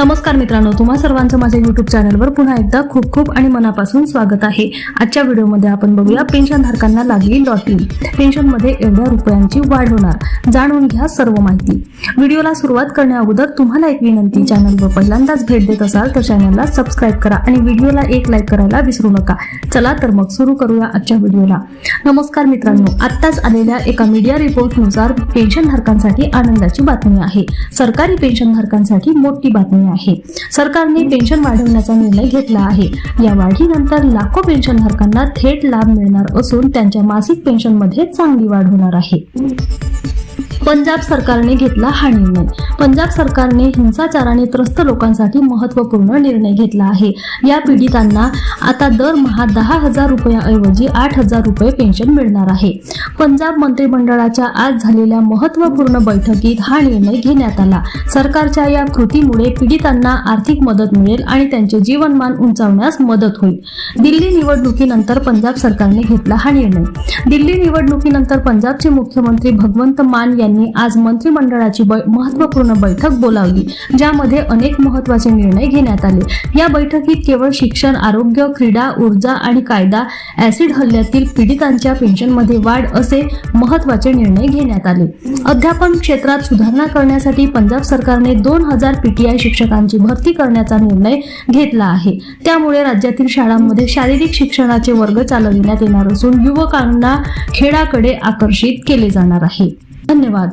नमस्कार मित्रांनो तुम्हा सर्वांचं माझ्या युट्यूब चॅनलवर पुन्हा एकदा खूप खूप आणि मनापासून स्वागत आहे. आजच्या व्हिडिओमध्ये आपण बघूया पेन्शन धारकांना लागली लॉटरी पेन्शनमध्ये एवढ्या रुपयांची वाढ होणार जाणून घ्या सर्व माहिती. व्हिडिओला सुरुवात करण्या अगोदर तुम्हाला एक विनंती चॅनलवर पहिल्यांदाच भेट देत असाल तर चॅनलला सबस्क्राईब करा आणि व्हिडिओला एक लाईक करायला विसरू नका. चला तर मग सुरू करूया आजच्या व्हिडिओला. नमस्कार मित्रांनो आत्ताच आलेल्या एका मीडिया रिपोर्टनुसार पेन्शन धारकांसाठी आनंदाची बातमी आहे. सरकारी पेन्शन धारकांसाठी मोठी बातमी आहे. सरकारने पेन्शन वाढवण्याचा निर्णय घेतला आहे. या वाढीनंतर लाखो पेन्शनधारकांना थेट लाभ मिळणार असून त्यांच्या मासिक पेन्शनमध्ये चांगली वाढ होणार आहे. पंजाब सरकारने घेतला हा निर्णय पंजाब सरकारने हिंसाचाराने त्रस्त लोकांसाठी महत्त्वपूर्ण निर्णय घेतला आहे. या पीडितांना आता दरमहा दहा हजार रुपयाऐवजी आठ हजार रुपये पेन्शन मिळणार आहे. पंजाब मंत्रिमंडळाच्या आज झालेल्या महत्त्वपूर्ण बैठकीत हा निर्णय घेण्यात आला. सरकारच्या या कृतीमुळे पीडितांना आर्थिक मदत मिळेल आणि त्यांचे जीवनमान उंचावण्यास मदत होईल. दिल्ली निवडणुकीनंतर पंजाब सरकारने घेतला हा निर्णय. दिल्ली निवडणुकीनंतर पंजाबचे मुख्यमंत्री भगवंत मान यांनी आज मंत्रिमंडळाची महत्त्वपूर्ण बैठक बोलावली ज्यामध्ये अनेक महत्त्वाचे निर्णय घेण्यात आले. या बैठकीत केवळ शिक्षण आरोग्य क्रीडा ऊर्जा आणि कायदा ऍसिड हल्ल्यातील पीडितांच्या पेन्शनमध्ये वाढ असे महत्त्वाचे निर्णय घेण्यात आले. अध्यापन क्षेत्रात सुधारणा करण्यासाठी पंजाब सरकारने दोन हजार पीटीआय शिक्षकांची भरती करण्याचा निर्णय घेतला आहे. त्यामुळे राज्यातील शाळांमध्ये शारीरिक शिक्षणाचे वर्ग चालविण्यात येणार असून युवकांना खेळाकडे आकर्षित केले जाणार आहे. धन्यवाद.